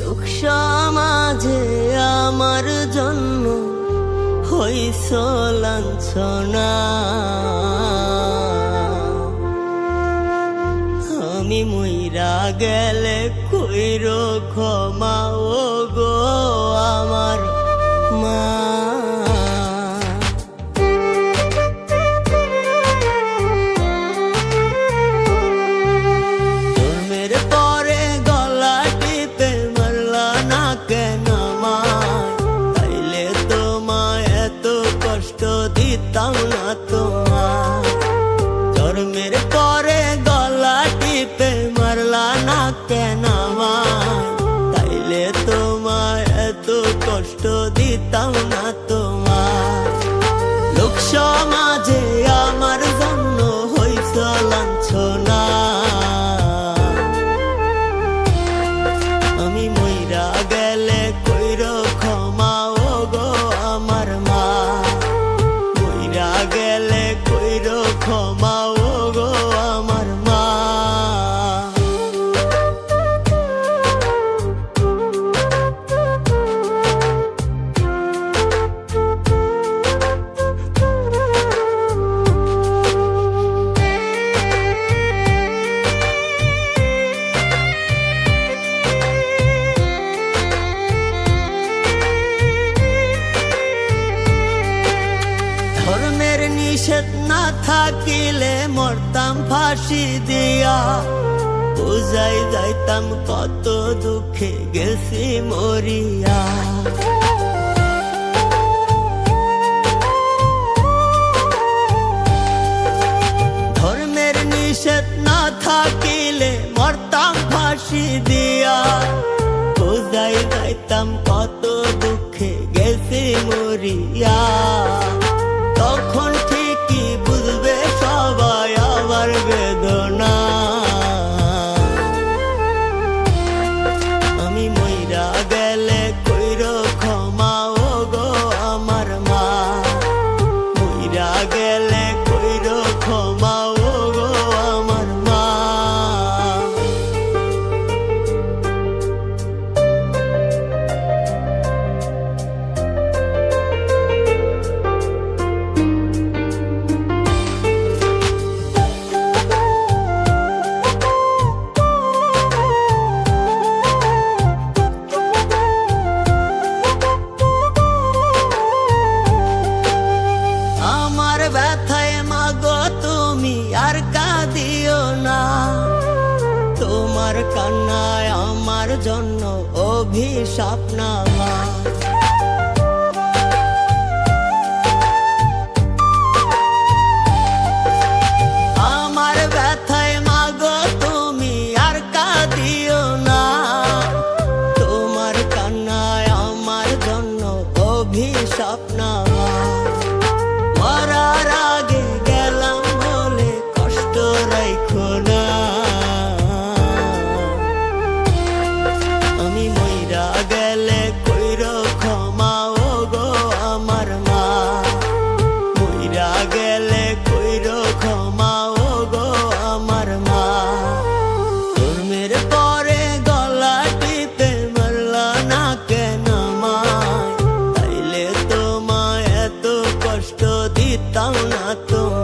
লোক সমাজে আমার জন্য হইস লাঞ্ছনা। আমি মইরা গেলে কইর ক্ষমা ও গো কষ্ট দিতাম না তোমার নিষেধ না থাকিলে মরতাম ফাঁসি দিয়া। বুঝাই যাইতাম কত দুঃখে গেছি মরিয়া। ধর্মের নিষেধ না থাকিলে মরতাম ফাঁসি দিয়া। বুঝাই যাইতাম কত দুঃখে গেছি মরিয়া। তোমার কান্নায় আমার জন্য অভিশাপ না মা matou